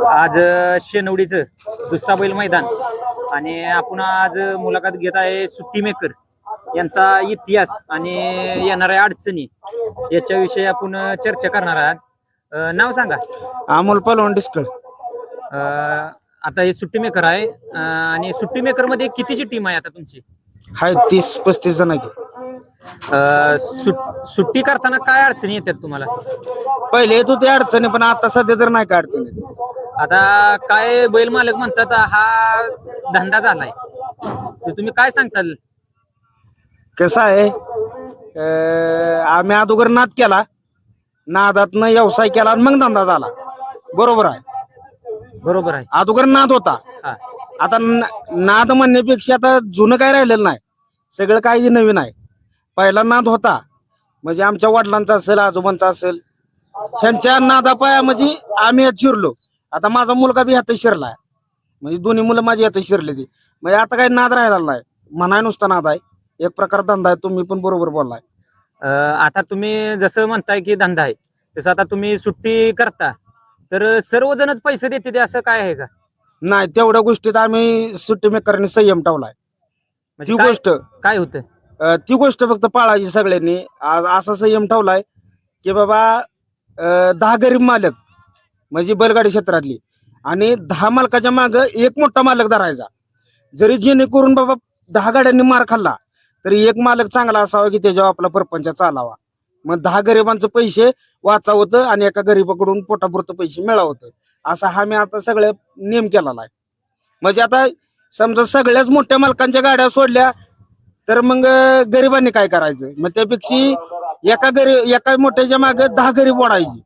आज शेनवडीचं दुसरा बैल मैदान. आणि आपण आज मुलाखत घेत आहे सुट्टी मेकर. यांचा इतिहास आणि येणाऱ्या अडचणी याच्याविषयी आपण चर्चा करणार आहात. नाव सांगा. अमोल पलवण डिस्कळ. आता हे सुट्टी मेकर आहे. आणि सुट्टी मेकरमध्ये कितीची टीम आहे आता तुमची? हाय तीस पस्तीस जण आहेत. अ, सुट- सुट्टी करताना काय अडचणी येतात तुम्हाला? पहिले येत होते अडचणी पण आता सध्या तर नाही काय अडचणी. आता काय बैल मालक म्हणतात हा धंदा झालाय. तर तुम्ही काय सांगचाल कसं आहे अं, आम्ही अगोदर नाद केला नादातनं व्यवसाय केला आणि मग धंदा झाला. बरोबर आहे. बरोबर आहे. अगोदर नाद होता. हा. आता न- नाद म्हणण्यापेक्षा आता जुनं काय राहिलेलं नाही. सगळं काही नवीन आहे. पहिला नाद होता. म्हणजे आमच्या वडिलांचा असेल आजोबांचा असेल ह्यांच्या नादापाया म्हणजे आम्ही यात शिरलो आता माझा मुलगा बी ह्यातच शिरलाय. म्हणजे दोन्ही मुलं माझी ह्यातच शिरले ती. म्हणजे आता काही नाद राहिला नाही. म्हणाय नुसता नाद आहे. एक प्रकार धंदा आहे तुम्ही पण बरोबर बोललाय. अं, आता तुम्ही जसं म्हणताय की धंदा आहे तसं आता तुम्ही सुट्टी करता. तर सर्वजणच पैसे देते ते असं काय आहे का? नाही तेवढ्या गोष्टीत आम्ही सुट्टी मेकरने संयम ठेवलाय. म्हणजे ती काय- गोष्ट काय होतं? अ, ती गोष्ट फक्त पाळायची सगळ्यांनी. आज असा संयम ठेवलाय की बाबा अ, दहा गरीब मालक म्हणजे बैलगाडी क्षेत्रातली. आणि दहा मालकाच्या माग एक मोठा मालक धरायचा. जरी जेणेकरून बाबा दहा गाड्यांनी मार खाल्ला तरी एक मालक चांगला असावा की त्याच्यावर आपला परपंच चालावा. मग दहा गरिबांचं पैसे वाचावतं आणि एका गरीबाकडून पोटापुरतं पैसे मिळावतं असा हा मी आता सगळे नेम केलेला आहे. म्हणजे आता समजा सगळ्याच मोठ्या मालकांच्या गाड्या सोडल्या तर मग गरिबांनी काय करायचं? मग त्यापेक्षा एका गरीब एका मोठ्याच्या मागे दहा गरीब ओढायची.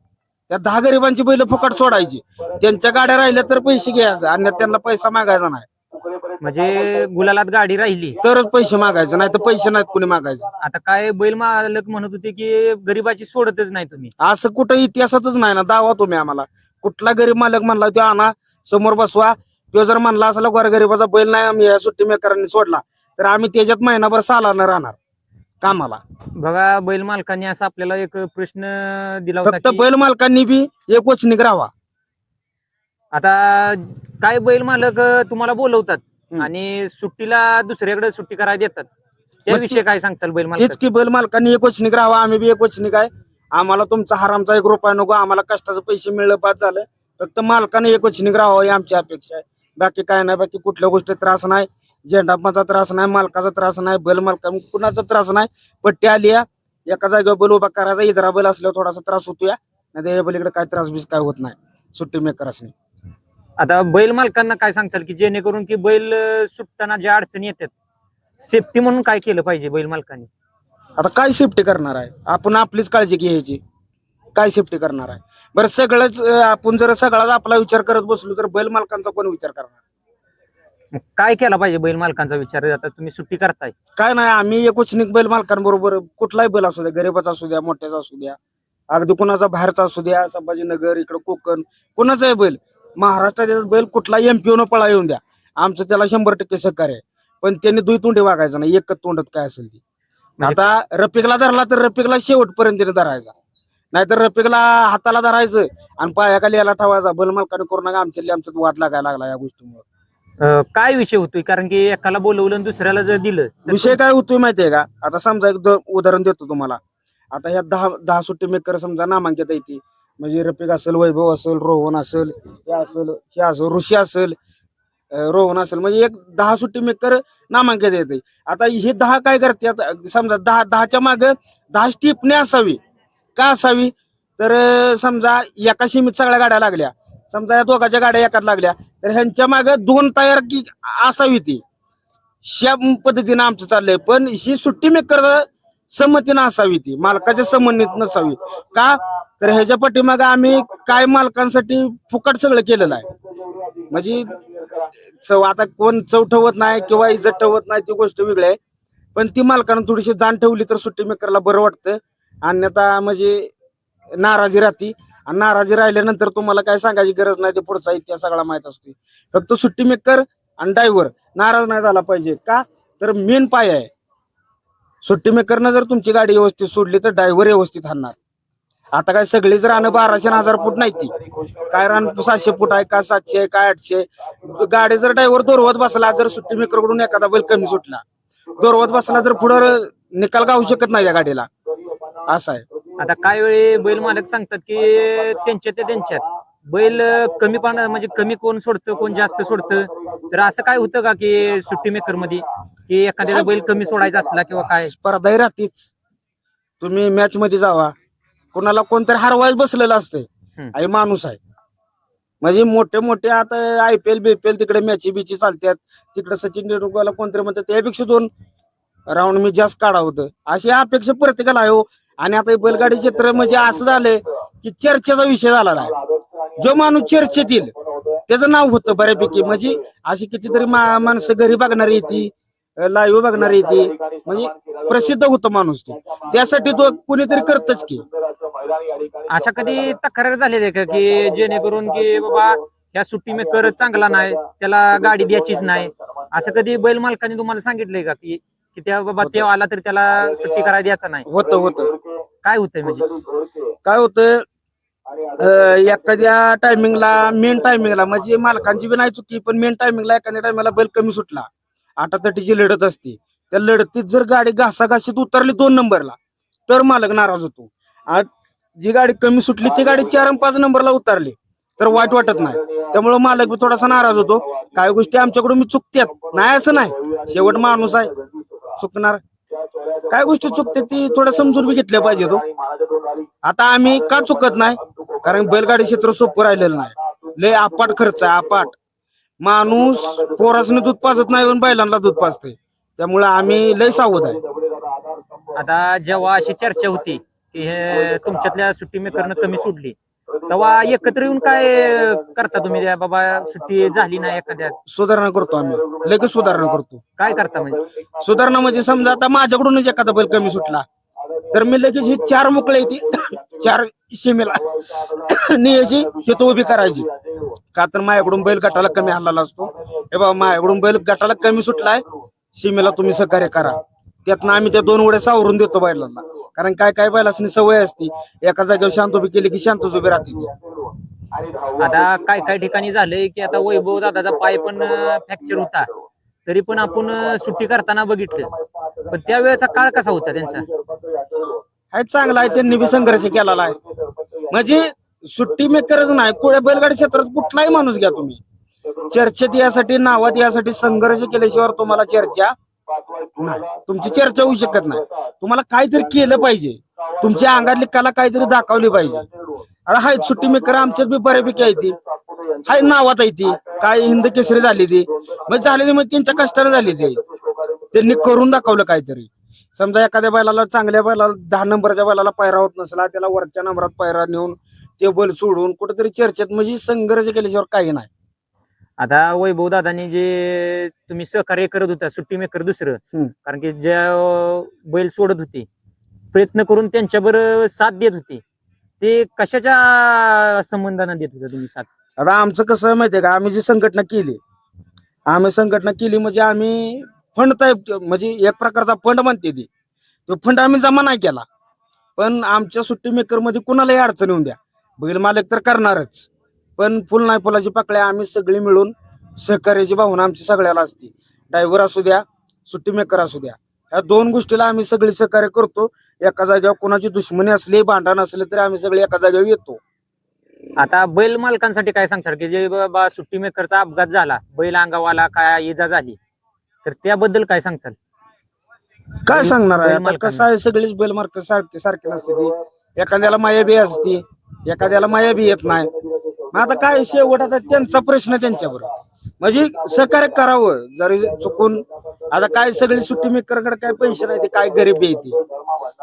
त्या दहा गरिबांची बैल फुकट सोडायची. त्यांच्या गाड्या राहिल्या तर पैसे घ्यायचं आणि त्यांना पैसा मागायचा नाही. म्हणजे गुलालात गाडी राहिली. तरच पैसे मागायचे नाही तर पैसे नाहीत कुणी मागायचं. आता काय बैल मालक म्हणत होते की गरीबाची सोडतच नाही तुम्ही. असं कुठं इतिहासातच नाही ना दावा तुम्ही आम्हाला. कुठला गरीब मालक म्हणला तो आणा समोर बसवा. तो जर म्हणला असला गोर गरीबाचा बैल नाही आम्ही या सुट्टी मेकरांनी सोडला. तर आम्ही त्याच्यात महिनाभर सालानं राहणार. कामाला. बघा बैल मालकांनी असा आपल्याला एक प्रश्न दिला होता फक्त की बैल मालकांनी बी एक वचनिक राहावा. आता काय बैल मालक तुम्हाला बोलवतात हम्म. आणि सुट्टीला दुसऱ्याकडे सुट्टी करायला देतात. त्याविषयी काय सांगचाल बैल तेच मालक की बैल मालकांनी एक वचनिक राहावा आम्ही बी एक वचनिक आहे. आम्हाला तुमचा हरामचा एक रुपया नको आम्हाला कष्टाचं पैसे मिळलं पाच झालं. फक्त मालकाने एक वचनिक राहावं ही आमची अपेक्षा आहे. बाकी काय नाही बाकी कुठल्या गोष्टी त्रास नाही. झेंडापाचा त्रास नाही मालकाचा त्रास नाही बैल मालका कुणाचा त्रास नाही. पट्टी आली आहे एका जागेवर बैल उभा करायचा इतरा बैल असल्यावर थोडासा त्रास होतो या नाही या बैलीकडे काय त्रास बीस काय होत नाही. सुट्टी मेकर असणे. आता बैल मालकांना काय सांगचाल की जेणेकरून की बैल सुटताना ज्या अडचणी येतात सेफ्टी म्हणून काय केलं पाहिजे बैल मालकांनी? आता काय सेफ्टी करणार आहे? आपण आपलीच काळजी घ्यायची. काय सेफ्टी करणार आहे? बरं सगळंच आपण जर सगळाच आपला विचार करत बसलो तर बैल मालकांचा कोण विचार करणार? मग काय केला पाहिजे बैल मालकांचा विचार? आता तुम्ही सुट्टी करताय. काय नाही आम्ही एकूचनिक बैल मालकांबरोबर कुठलाही बैल असू द्या गरीबाचा असू द्या मोठ्याचा असू द्या अगदी कुणाचा बाहेरचा असू द्या संभाजीनगर इकडं कोकण कुणाचाही बैल महाराष्ट्राचा बैल कुठला एमपीओ न पळा येऊन द्या. आमचं त्याला शंभर टक्के सहकार्य आहे. पण त्यांनी दुई तोंडी वागायचं नाही एकच तोंडात काय असेल ती. म्हणजे- आता रफिकला धरला तर रफिकला शेवटपर्यंत त्याने धरायचा. नाहीतर रफिकला हाताला धरायचं आणि पायाखाली याला ठेवायचा. बैल मालकाने करू नका आमच्या आमच्यात वाद लागायला लागला या गोष्टीमुळे. अं, काय विषय होतोय? कारण की एकाला बोलवलं आणि दुसऱ्याला जर दिलं तर विषय काय होतोय माहितीये का? आता समजा एक उदाहरण देतो तुम्हाला. आता ह्या दहा दहा सुट्टी मेकर समजा नामांकित येते म्हणजे रफिक असेल वैभव असेल रोहन असेल हे असेल हे असेल ऋषी असेल अं, रोहन असेल. म्हणजे एक दहा सुट्टी मेकर नामांकित येते आता हे दहा काय करते? आता समजा दहा दहाच्या माग दहा टिपणी असावी. का असावी? तर अं, समजा एका सीमित सगळ्या गाड्या लागल्या. समजा या दोघांच्या गाड्या एकात लागल्या तर ह्यांच्या मागे दोन तयार की असावी ती. अशा पद्धतीनं आमचं चाललंय. पण ही सुट्टी मेकर संमतीनं असावी ती. मालकाच्या संबंधित नसावी. का? तर ह्याच्या पाठीमागे आम्ही काय मालकांसाठी फुकट सगळं केलेलं आहे. म्हणजे चव आता कोण चव ठेवत नाही किंवा इज्जत ठेवत नाही ती गोष्ट वेगळी आहे. पण ती मालकानं थोडीशी जाण ठेवली तर सुट्टी मेकरला बरं वाटतं. अन्यथा म्हणजे नाराजी राहती. आणि नाराजी राहिल्यानंतर तुम्हाला काय सांगायची गरज नाही ते पुढचा इतिहास सगळा माहीत असतो फक्त सुट्टी मेकर आणि ड्रायव्हर नाराज नाही झाला पाहिजे. का? तर मेन पाय आहे. सुट्टी मेकरनं जर तुमची गाडी व्यवस्थित सोडली तर ड्रायव्हर व्यवस्थित हाणणार. आता काय सगळीच रानं बाराशे हजार फूट नाही ती. काय रान सातशे फूट आहे का सातशे आहे, काय आठशे गाडी जर ड्रायव्हर दोरवत बसला जर सुट्टी मेकरकडून एखादा बैल कमी सुटला. दोरवत बसला जर पुढं निकाल गावू शकत नाही या गाडीला. असं आहे. आता काय वेळी बैल मालक सांगतात की त्यांच्या ते त्यांच्यात बैल कमी पाना म्हणजे कमी कोण सोडतं कोण जास्त सोडतं? तर असं काय होतं का की सुट्टी मेकरमध्ये की एखाद्याचा बैल कमी सोडायचा असला किंवा काय? स्पर्धाही राहतीच तुम्ही मॅच मध्ये जावा. कोणाला कोणतरी हरवायला बसलेलं असतंय. हम्म. आई माणूस आहे. म्हणजे मोठे मोठे आता आय पी एल बीपीएल तिकडे मॅची बिची चालतात तिकडे सचिन तेंडुलकरला कोणतरी म्हणतात त्यापेक्षा दोन. राऊंड मी जास्त काढा होतं. अशी अपेक्षा प्रत्येकाला आहे हो. आणि आता हे बैलगाडी क्षेत्र म्हणजे असं झालंय की चर्चेचा विषय झालेला आहे. जो माणूस चर्चेत येईल त्याचं नाव होतं बऱ्यापैकी. म्हणजे अशी कितीतरी माणसं घरी बघणारी येते लाईव्ह बघणारी येते. म्हणजे प्रसिद्ध होतं माणूस तो. त्यासाठी तो कुणीतरी करतच की. अशा कधी तक्रार झालेली आहे का की जेणेकरून की बाबा ह्या सुट्टी मेकर चांगला नाही त्याला गाडी द्यायचीच नाही? असं कधी बैल मालकाने तुम्हाला सांगितलंय का की की त्या बाबा ते आला तर त्याला सुट्टी करायला द्यायचा नाही. होतं होतं. काय होतंय म्हणजे? काय होतं अं, एखाद्या टायमिंगला मेन टायमिंगला म्हणजे मालकांची बी नाही चुकी पण मेन टायमिंगला एखाद्या टायमिंगला बैल कमी सुटला. आटातटीची लढत असते. त्या लढतीत जर गाडी घासाघाशीत उतरली दोन नंबरला तर मालक नाराज होतो. आज जी गाडी कमी सुटली ती गाडी चार आणि पाच नंबरला उतरली तर वाईट वाटत नाही. त्यामुळे मालक बी थोडासा नाराज होतो. काही गोष्टी आमच्याकडून मी चुकत्यात. नाही असं नाही. शेवट माणूस आहे. चुकणार? काय गोष्टी चुकते ती? थोडं समजून बी घेतल्या पाहिजे तो. आता आम्ही का चुकत नाही? कारण बैलगाडी क्षेत्र सोपं राहिलेलं नाही. लय अपाट खर्च आहे आपाट. माणूस पोरासने दूध पाजत नाही बैलांना दूध पाजते त्यामुळे आम्ही लय सावध आहे. आता जेव्हा अशी चर्चा होती की हे तुमच्यातल्या सुट्टी मेकरनं कमी सोडली तेव्हा एकत्र येऊन काय करता तुम्ही? त्या बाबा सुट्टी झाली नाही एखाद्या सुधारणा करतो आम्ही. लगेच सुधारणा करतो. काय करता म्हणजे? सुधारणा म्हणजे समजा आता माझ्याकडूनच एखादा बैल कमी सुटला. तर मी लगेच ही चार मोकळे येते चार सीमेला न्यायची तिथं उभी करायची. का तर माझ्याकडून बैल गटाला कमी हल्ला असतो हे बाबा माझ्याकडून बैल गटाला कमी सुटलाय सीमेला तुम्ही सहकार्य करा. त्यातनं आम्ही त्या दोन उड्या सावरून देतो बैलांना. कारण काय काय बैलासनी सवय असती. एका जागेवर शांत उभी केली की शांतच उभी राहते ती. आता काय काय ठिकाणी झालंय की आता वैभव दादाचा पाय पण फ्रॅक्चर होता. तरी पण आपण अं, सुट्टी करताना बघितलं. पण त्या वेळेचा काळ कसा होता त्यांचा? आहे चांगला आहे. त्यांनी बी संघर्ष केलेला आहे. म्हणजे सुट्टी मेकरच नाही कोळ्या बैलगाडी क्षेत्रात कुठलाही माणूस घ्या तुम्ही. चर्चेत यासाठी नावात यासाठी संघर्ष केल्याशिवाय तुम्हाला चर्चा नाही तुमची चर्चा होऊ शकत नाही. तुम्हाला काहीतरी केलं पाहिजे. तुमच्या अंगातली कला काहीतरी दाखवली पाहिजे. अरे हाय सुट्टी मेकर आमच्यात बी बऱ्यापैकी आहे ती. हाय नावात आहे ती. काय हिंद केसरी झाली ती. मग झालेली मग त्यांच्या कष्टाने झाली ती. त्यांनी करून दाखवलं काहीतरी. समजा एखाद्या बैलाला चांगल्या बैलाला दहा नंबरच्या बैलाला पायरा होत नसला त्याला वरच्या नंबरात पायरा नेऊन ते बैल सोडून कुठेतरी चर्चेत म्हणजे संघर्ष केल्याशिवाय काही नाही. आता वैभव दादानी जे तुम्ही सहकार्य करत होता सुट्टी मेकर दुसरं. कारण की ज्या बैल सोडत होते प्रयत्न करून त्यांच्यावर साथ देत होते. ते कशाच्या संबंधानं देत होते तुम्ही साथ? आता आमचं कसं आहे माहितीये का? आम्ही जी संघटना केली आम्ही संघटना केली म्हणजे आम्ही फंड टाईप म्हणजे एक प्रकारचा फंड म्हणते ती. तो फंड आम्ही जमा नाही केला. पण आमच्या सुट्टी मेकरमध्ये कुणालाही अडचण येऊन द्या. बैल मालक तर करणारच. पण फुल नाही फुलाची पाकळ्या आम्ही सगळी मिळून सहकार्याची भावना आमची सगळ्याला असते. ड्रायव्हर असू द्या सुट्टी मेकर असू द्या या दोन गोष्टीला आम्ही सगळी सहकार्य करतो. एका जागेवर कोणाची दुश्मनी असली भांडण असले तरी आम्ही सगळे एका जागेवर येतो. आता बैल मालकांसाठी काय सांगतात की जे बाबा सुट्टी मेकरचा अपघात झाला बैल अंगावाला काय इजा झाली तर त्याबद्दल काय सांगताल काय सांगणार आहे. कसं आहे सगळीच बैल मार्क सारखी सारखी नसते एखाद्याला माया बी असते एखाद्याला माया बी येत नाही. मग आता काय शेवट आता त्यांचा प्रश्न त्यांच्यावर. म्हणजे सहकार्य करावं जरी चुकून. आता काय सगळी सुट्टी मेकरकडे काय पैसे नाही ते काय गरीब आहे ते.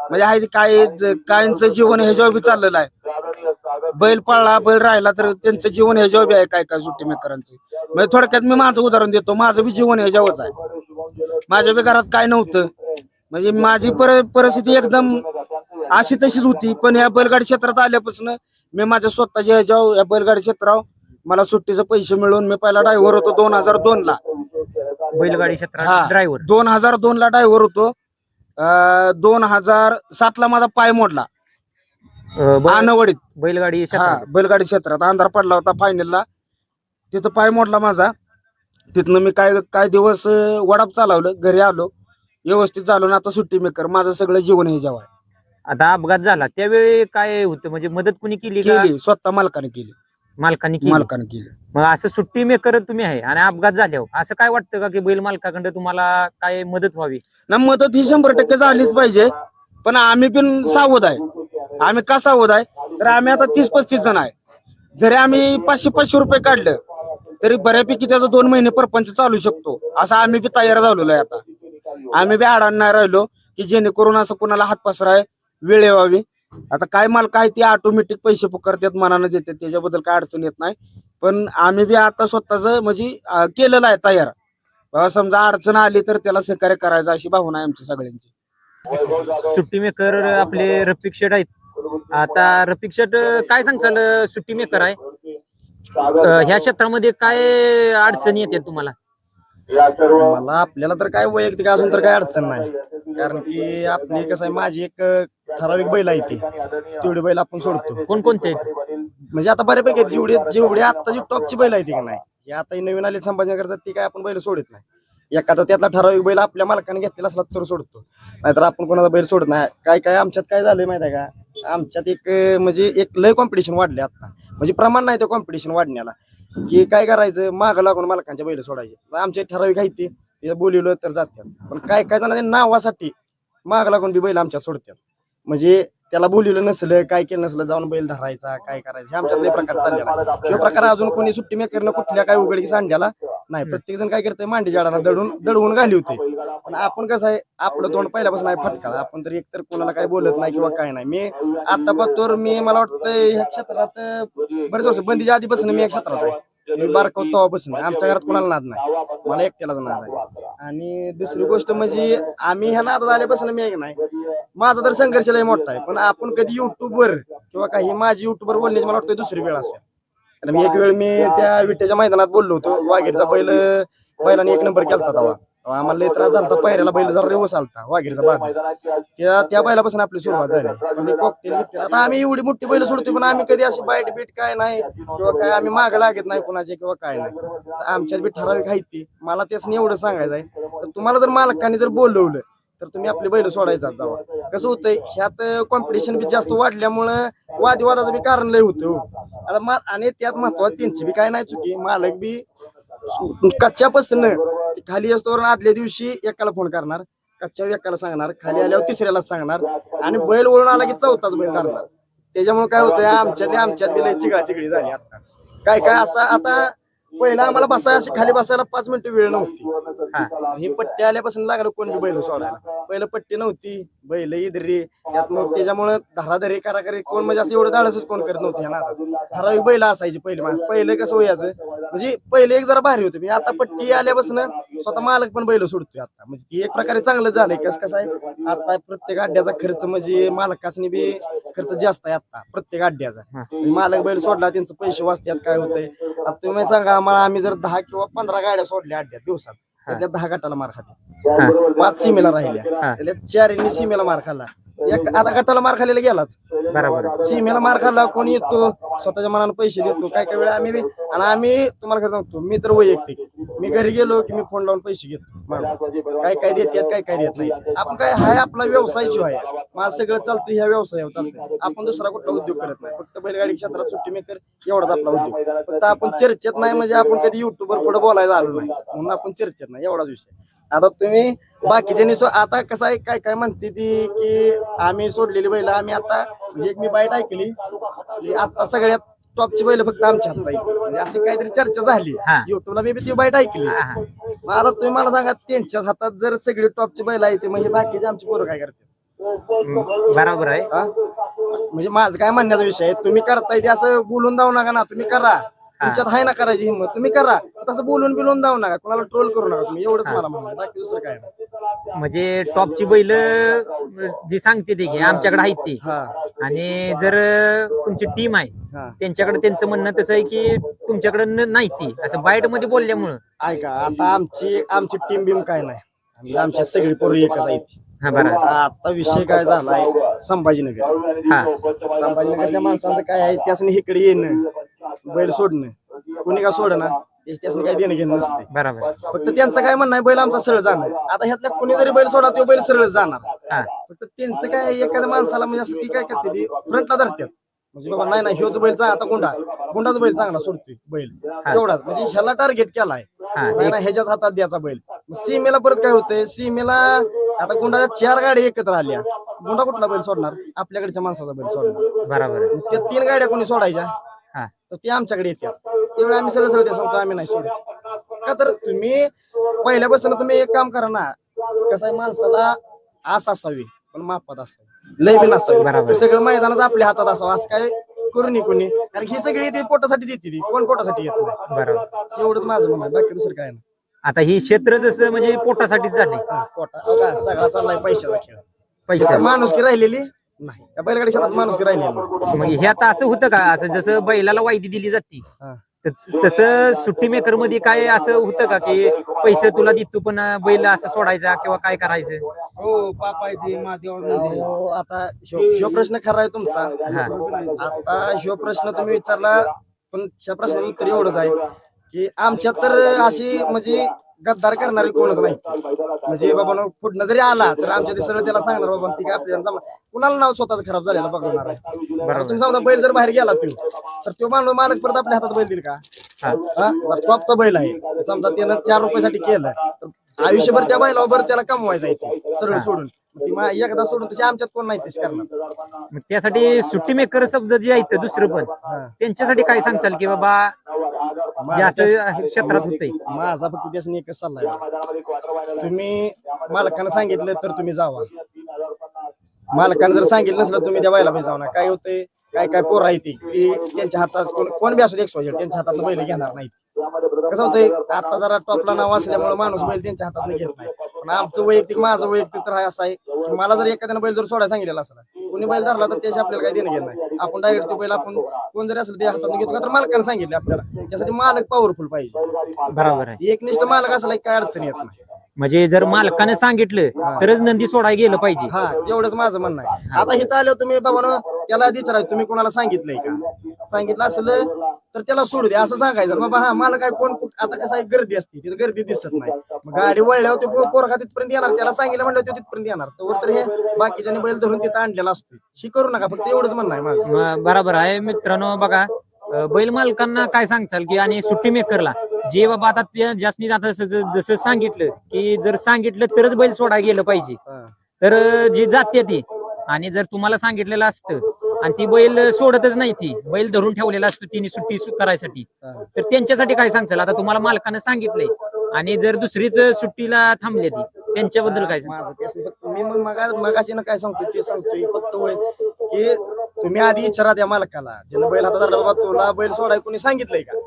म्हणजे आहे ते काय कायचं जीवन ह्याच्यावर बी चाललेलं आहे. बैल पाळला बैल राहिला तर त्यांचं जीवन ह्याच्यावर बी आहे काय काय सुट्टी मेकरांचं. म्हणजे थोडक्यात मी माझं उदाहरण देतो माझं बी जीवन ह्याच्यावरच आहे. माझ्या बी घरात काय नव्हतं. म्हणजे माझी पर परिस्थिती एकदम अशी तशीच होती. पण या बैलगाडी क्षेत्रात आल्यापासून मी माझ्या स्वतःच्या ह्याच्यावर या बैलगाडी क्षेत्रावर मला सुट्टीचे पैसे मिळून मी पहिला ड्रायव्हर होतो दोन हजार दोन ला. बैलगाडी हा. क्षेत्रात ड्रायव्हर दोन हजार दोन ला ड्रायव्हर होतो. अं, दोन हजार सात ला माझा पाय मोडला. अं, बैल- आनवडीत. बैलगाडी हा क्षेत्रात. बैलगाडी क्षेत्रात. अंधार पडला होता फायनलला तिथं पाय मोडला माझा. तिथनं मी काय काय दिवस अं, वडाप चालवलं. घरी आलो. व्यवस्थित झालो ना आता सुट्टी मेकर माझं सगळं जीवन हे जेव्हा. आता अपघात झाला. त्यावेळी काय होतं? म्हणजे मदत कुणी केली का? केली. स्वतः मालकाने केली. मालकाने केली. मालकाने केली. मग असं सुट्टी मेकर तुम्ही आहे आणि अपघात झाल्यावर असं काय वाटतं का की बैल मालकाकडे तुम्हाला काय मदत व्हावी? ना मदत ही शंभर टक्के झालीच पाहिजे. पण आम्ही पण सावध आहे. आम्ही का सावध आहे? तर आम्ही आता तीस पस्तीस जण आहे. जरी आम्ही पाचशे पाचशे रुपये काढलं तरी बऱ्यापैकी त्याचं दोन महिने परपंच चालू शकतो. असं आम्ही बी तयार झालेलो आहे आता. आम्ही बी आडाण नाही राहिलो की जेणेकरून असं कोणाला हात पसराय वेळ येवावी आता काय माल काय ते ऑटोमॅटिक पैसे पुकारतात मनानं देतात त्याच्याबद्दल काय अडचण येत नाही. पण आम्ही बी आता स्वतःच म्हणजे केलेलं आहे तयार. बाबा समजा अडचण आली तर त्याला सहकार्य करायचं अशी भावना आहे आमची सगळ्यांची. सुट्टी मेकर आपले रफिक शेट आहेत. आता रफिक शेट काय सांगचाल सुट्टी मेकर आहे? ह्या क्षेत्रामध्ये काय अडचणी येतात तुम्हाला? मला आपल्याला तर काय वैयक्तिक अजून तर काय अडचण नाही. कारण की आपली कसं आहे माझी एक ठराविक बैल आहे ती. तेवढी बैल आपण सोडतो. कोणकोणते आहेत? म्हणजे आता बऱ्यापैकी आहेत. जेवढे जेवढे आता जी टॉपची बैल आहे ती का नाही? ही आता ही नवीन आली संभाजीनगरचा ती काय आपण बैल सोडत नाही. एखादा त्यातला ठराविक बैल आपल्या मालकाने घेतलेला असला तर सोडतो. नाहीतर आपण कोणाचा बैल सोडत नाही. काय काय आमच्यात काय झालंय माहिती आहे का? आमच्यात एक अं, म्हणजे एक लय कॉम्पिटिशन वाढले आता. म्हणजे प्रमाण नाही ते कॉम्पिटिशन वाढण्याला. की काय करायचं? मागं लागून मालकांच्या बैल सोडायचे. आमच्या ठराविक आहे ती. तिथं बोलिवलं तर जातात पण काय काय जणांच्या नावासाठी माग लागून बी बैल आमच्यात सोडतात म्हणजे त्याला बोलिवलं नसलं काय केलं नसलं जाऊन बैल धरायचा काय करायचं हे आमच्यात लय प्रकार चाललेला किंवा प्रकार अजून कोणी सुट्टी मेकरनं कुठल्या काय उघडकीस आणल्याला नाही. प्रत्येक जण काय करतंय मांडी जाडाला दडून दडवून घाली होते. पण आपण कसं आहे आपलं तोंड पहिल्यापासून आहे फटकाळ. आपण तर एकतर कोणाला काय बोलत नाही किंवा काय नाही. मी आता बघतो मी मला वाटतं ह्या क्षेत्रात बरेच वर्ष बंदीच्या आधीपासून मी या क्षेत्रात आहे. मी बारकाव तेव्हापासून आमच्या घरात कोणाला नाद नाही. मला एकट्यालाच नाद आहे. आणि दुसरी गोष्ट म्हणजे आम्ही ह्या नादात आल्यापासून मी एक नाही. माझा तर संघर्ष लय मोठा आहे. पण आपण कधी युट्यूबवर किंवा काही माझी युट्यूबवर बोलण्याची मला वाटतं दुसरी वेळ असेल. आणि मी एक वेळ मी त्या विट्याच्या मैदानात बोललो होतो. वाघेरचा बैल बैलाने एक नंबर केलता तेव्हा तेव्हा. आम्हाला लय त्रास झाला पहिऱ्याला बैल जरा रेवस आलता वाघेरचा बाद त्या त्या बैलापासून आपली सुरुवात झाली. आता आम्ही एवढी मोठी बैल सोडतो पण आम्ही कधी अशी बाईट बीट काय नाही किंवा काय आम्ही माग लागत नाही कुणाचे किंवा काय नाही. आमच्यात बी ठराविक आहे ती. मला तेच एवढं सांगायचं आहे तर तुम्हाला जर मालकाने जर बोलवलं तर तुम्ही आपली बैल सोडायचा जावा. कसं होतंय ह्यात कॉम्पिटिशन बी जास्त वाढल्यामुळं वादविवादाचं बी कारण लय होतं हो. आता आणि त्यात महत्वाचं त्यांची बी काय नाही चुकी. मालक बी कच्च्यापासून खाली असतो आदल्या दिवशी एकाला फोन करणार कच्च्या एकाला सांगणार खाली आल्यावर तिसऱ्याला सांगणार आणि बैल वळून आला की चौथाच बैल करणार त्याच्यामुळे काय होतंय आमच्यात आमच्यात बी लय चिगळा चिगडी झाली आता. काय काय असता आता पहिला आम्हाला बसाय अशी खाली बसायला पाच मिनिटं वेळ नव्हती. हा. ही पट्टी आल्यापासून लागलं कोण बी बैल सोडायला? पहिलं पट्टी नव्हती बैल इदरी त्यात मग त्याच्यामुळे धराधरी कराकरी कोण म्हणजे असं एवढं धाडसच कोण करत नव्हते ना ठराविक बैल असायची पहिले पहिलं कसं व्हायचं म्हणजे पहिले एक जरा भारी होतं. मी आता पट्टी आल्यापासून स्वतः मालक पण बैल सोडतोय आता. म्हणजे ती एक प्रकारे चांगलं झालंय. कसं कसं आहे आता प्रत्येक अड्ड्याचा खर्च म्हणजे मालकासनी बी खर्च जास्त आहे आता प्रत्येक अड्ड्याचा. मालक बैल सोडला त्यांचं पैसे वाचतात काय होतंय. आता तुम्ही सांगा आम्हाला आम्ही जर दहा किंवा पंधरा गाड्या सोडल्या अड्ड्यात दिवसात त्या दहा गटाला मार खाते हा. पाच सीमेला राहिल्या. त्यातल्या चारही सीमेला मार खाल्ला एक आता गटाला मार खाल्लेला गेलाच बरोबर. सीमेला मार खाल्ला कोणी येतो स्वतःच्या मनाने पैसे देतो काय काय वेळा आम्ही आणि आम्ही तुम्हाला काय सांगतो मी तर वैयक्तिक मी घरी गेलो की मी फोन लावून पैसे घेतो. काय काय देतात काय काय देत नाही. आपण काय हाय आपला व्यवसाय जो आहे माझं सगळं चालतं ह्या व्यवसायावर चालतं. आपण दुसरा कुठला उद्योग करत नाही. फक्त बैलगाडी क्षेत्रात सुट्टी मेकर एवढाच आपला उद्योग. फक्त आपण चर्चेत नाही म्हणजे आपण कधी युट्यूबवर पुढे बोलायला आलो नाही. म्हणून आपण चर्चेत नाही एवढाच विषय. आता तुम्ही बाकीच्यांनी सो आता कसं आहे काय काय म्हणते ती की आम्ही सोडलेली बैल आम्ही आता म्हणजे एक मी बाईट ऐकली की आता सगळ्यात टॉपची बैल फक्त आमच्या हातात. म्हणजे अशी काहीतरी चर्चा झाली हा. युट्यूबला मी बी ती बाईट ऐकली हा, हा. मग आता तुम्ही मला सांगा त्यांच्याच हातात जर सगळी टॉपची बैल आहे ते म्हणजे बाकीचे आमची पोरं काय करते हम्म, बरोबर आहे? म्हणजे माझं काय म्हणण्याचा विषय आहे तुम्ही करताय ते असं बोलून जाऊ नका ना तुम्ही करा तुमच्यात आहे ना करायची हिंमत? तुम्ही करा. तसं बोलून बिलून जाऊ नका. कोणाला ट्रोल करू नका तुम्ही. एवढंच मला म्हणणं बाकी दुसरं काय नाही. म्हणजे टॉपची बैल जी सांगते ते की आमच्याकडे आहेत ती. हा. आणि जर तुमची टीम आहे हा. त्यांच्याकडे त्यांचं म्हणणं तसं आहे की तुमच्याकडे न- नाही ती. असं बाईटमध्ये बोलल्यामुळं. ऐका आता आमची आमची टीम बिम काय नाही. आमची- आमच्या सगळी पोरं एकच आहेत. हा बरं. आता विषय काय झालाय? संभाजीनगर. हा. संभाजीनगरच्या माणसांचं काय आहे? त्यासनी इकडे येणं. बैल सोडणं. कोणी का सोडणं? त्यासनी काही देणं घेणं नसते बरोबर. फक्त त्यांचं काय म्हणणं आहे बैल आमचा सरळ जाणार. आता ह्यातल्या कोणी जरी बैल सोडा तो बैल सरळ जाणार. हा. फक्त त्यांचं काय एखाद्या माणसाला म्हणजे असं ती काय करते ती फ्रंटला धरतात म्हणजे बाबा नाही नाही ह्योच बैल चांगला आता गुंडा गुंडाच बैल चांगला सोडतोय बैल. तेवढाच म्हणजे ह्याला टार्गेट केलाय. हा नाही ना ह्याच्याच हातात द्यायचा बैल. मग सीमेला परत काय होतंय? सीमेला आता गुंडाच्या चार गाड्या एकत्र आल्या. गुंडा कुठला बैल सोडणार? आपल्याकडच्या माणसाचा बैल सोडणार. बरोबर. मग त्या तीन गाड्या कोणी सोडायच्या? हा. तर ते आमच्याकडे येतात. तेवढे आम्ही सरळ सरळ ते सांगतो आम्ही नाही सोडत. का तर तुम्ही पहिल्यापासून तुम्ही एक काम करा ना कसं आहे माणसाला आस असावी पण मापात असावी. लय बी नसावी बरोबर. सगळं मैदानच आपल्या हातात असावं असं काय करू नये कोणी. कारण ही सगळी ती पोटासाठीच येते ती कोण पोटासाठी येत नाही. बरोबर. एवढंच माझं म्हणणं आहे. बाकी दुसरं काय नाही. आता ही क्षेत्र जसं म्हणजे पोटासाठीच झाले. हा, पोटा. अहो काय, सगळा चाललाय पैशाचा खेळ. पैसे तिथं माणुसकी राहिलेली नाही. बैलगाडी शेतात. मग हे आता असं होतं का? असं जसं बैलाला वायदी दिली जाते हा. तस- तसं सुट्टी मेकरमध्ये काय असं होतं का की पैसे तुला देतो पण बैल असं सोडायचा किंवा काय करायचं? हो पापा येते अहो, आता प्रश्न खरा आहे तुमचा. हा. आता ह्यो प्रश्न तुम्ही विचारला पण ह्या प्रश्नाचं उत्तर एवढंच आहे की आमच्यात तर अशी म्हणजे गद्दार करणारी कोणच नाही. म्हणजे बाबा पुढनं जरी आला तर आमच्या सरळ त्याला सांगणार बाबा ती काय आपल्याला कुणाला नाव स्वतःच खराब झालेलं बघणार आहे. तुम्ही समजा बैल जर बाहेर गेला तो तर तो माणूस मालक परत आपल्या हातात बैल देईल का? हा. टॉपचा बैल आहे. समजा त्यानं चार रुपयासाठी केलं तर आयुष्यभर त्या बैलावर त्याला कमवायचं आहे सरळ सोडून. एकदा सोडून तशी आमच्यात कोण नाही तशी करणार. त्यासाठी सुट्टी मेकर शब्द जे आहेत दुसरं पण. त्यांच्यासाठी काय सांगचाल की बाबा जे असं क्षेत्रात होतंय. माझा फक्त त्यासनी एकच सल्ला आहे. तुम्ही मालकानं सांगितलं तर तुम्ही जावा. मालकानं जर सांगितलं नसलं तुम्ही बायला पाहिजे जाऊ नका. काय होतंय? काय काय पोरं आहे ती? की त्यांच्या हातात कोण कोण बी असू एक्स त्यांच्या हातात बैल घेणार नाही कसं होतंय? आता जरा टॉपला नाव असल्यामुळे माणूस बैल त्यांच्या हातात घेत नाही. पण आमचं वैयक्तिक माझं वैयक्तिक तर असं आहे. मला जर एखाद्यानं बैल जर सोडायला सांगितलेला असला कोणी बैल धरला तर त्याची आपल्याला काही देणं घेणं नाही. आपण डायरेक्ट तो बैल आपण कोण जरी असलं ते हातात घेतो का तर मालकानं सांगितलं आपल्याला. त्यासाठी मालक पॉवरफुल पाहिजे. बरोबर आहे. एकनिष्ठ मालक असला काय अडचण येत नाही. म्हणजे जर मालकानं सांगितलं तरच नंदी सोडायला गेलं पाहिजे. हा एवढंच माझं म्हणणं आहे. आता इथं आलो तुम्ही बाबा त्याला विचारा तुम्ही कोणाला सांगितलंय का? सांगितलं असलं तर त्याला सोडू दे असं सांगायचं. बाबा हा मला काय कोण कुठ- आता कसं आहे गर्दी असते तिथे गर्दी दिसत नाही. मग गाडी वळल्यावर ते पो- पोरगा तिथपर्यंत येणार? त्याला सांगितलं म्हणलं ते तिथपर्यंत येणार. तर तर हे बाकीच्याने बैल धरून तिथं आणलेला असतो ही करू नका फक्त एवढंच म्हणणं आहे माझं. म- बरोबर आहे. मित्रांनो बघा अं, बैल मालकांना काय सांगताल की आणि सुट्टी मेकरला जे बाबा आता त्या जास्तीत आता जसं जसं सांगितलं की जर सांगितलं तरच बैल सोडायला गेलं पाहिजे. हा. तर अं, जी जाते ती आणि जर तुम्हाला सांगितलेलं असतं आणि ती बैल सोडतच नाही ती. बैल धरून ठेवलेला असतो तिने सुट्टी सु- करायसाठी. तर त्यांच्यासाठी काय सांगचाल आता तुम्हाला मालकानं सांगितलंय. आणि जर दुसरीच सुट्टीला थांबली ती त्यांच्याबद्दल काय सांग माझं तेच फक्त मी मग मगा मगाशी ना काय सांगतोय ते सांगतोय. फक्त होय की तुम्ही आधी विचारा द्या मालकाला. ज्यानं बैल हातात धरला बाबा तुला बैल सोडाय कोणी सांगितलंय का?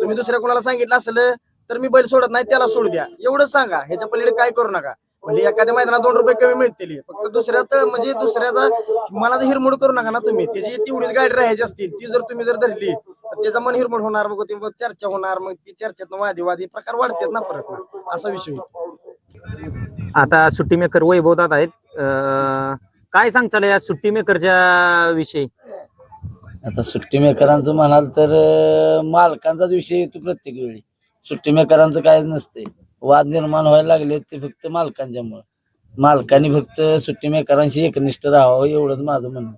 तुम्ही दुसऱ्या कोणाला सांगितलं असलं तर मी बैल सोडत नाही त्याला सोडू द्या. एवढंच सांगा. ह्याच्या पलीकडे काय करू नका. म्हणजे एखाद्या मैदानात दोन रुपये कमी मिळतील. फक्त दुसऱ्यात म्हणजे दुसऱ्याचा मला जर हिरमोड करू नका ना तुम्ही. त्याची तेवढीच गाडी राहायची असतील ती जर तुम्ही जर धरली तर त्याचा मन हिरमोड होणार मग ते मग चर्चा होणार मग ती चर्चेत वादी वादी प्रकार वाढतात ना परत ना. असा विषय होतो. आता सुट्टी मेकर वैभव दादा आहेत. काय सांगचाल या सुट्टी मेकरच्या विषयी? आता सुट्टी मेकरांचं म्हणाल तर मालकांचाच विषय येतो प्रत्येक वेळी. सुट्टी मेकरांचं काहीच नसते वाद निर्माण व्हायला लागले ते फक्त मालकांच्यामुळे. मालकांनी फक्त सुट्टी मेकरांशी एकनिष्ठ राहावं एवढंच माझं म्हणणं.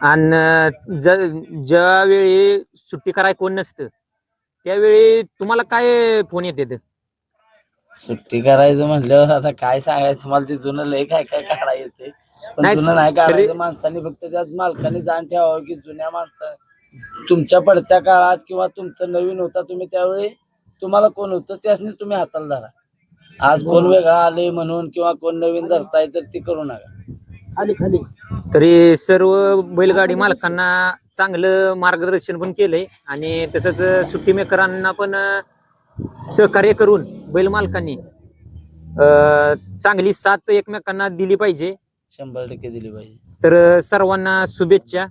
आणि ज- ज्या वेळी सुट्टी कराय कोण नसतं त्यावेळी तुम्हाला काय फोन येते सुट्टी करायचं म्हटल्यावर आता काय सांगायचं? मला ते जुनं लय काय काय काढा येते. पण नाही, जुनं नाही काढायचं तरी- माणसांनी फक्त त्यात मालकांनी जाण ठेवावं की जुन्या माणसं तुमच्या पडत्या काळात किंवा तुमचं नवीन होता तुम्ही त्यावेळी तुम्हाला कोण होतं त्यासनी तुम्ही हाताला धरा. आज कोण वेगळा आले म्हणून किंवा कोण नवीन धरताय तर ती करू नका. तरी सर्व बैलगाडी मालकांना चांगलं मार्गदर्शन पण केलंय आणि तसंच सुट्टी मेकरांना पण सहकार्य करून बैल मालकांनी अं, चांगली साथ एकमेकांना दिली पाहिजे. शंभर टक्के दिली पाहिजे. तर सर्वांना शुभेच्छा.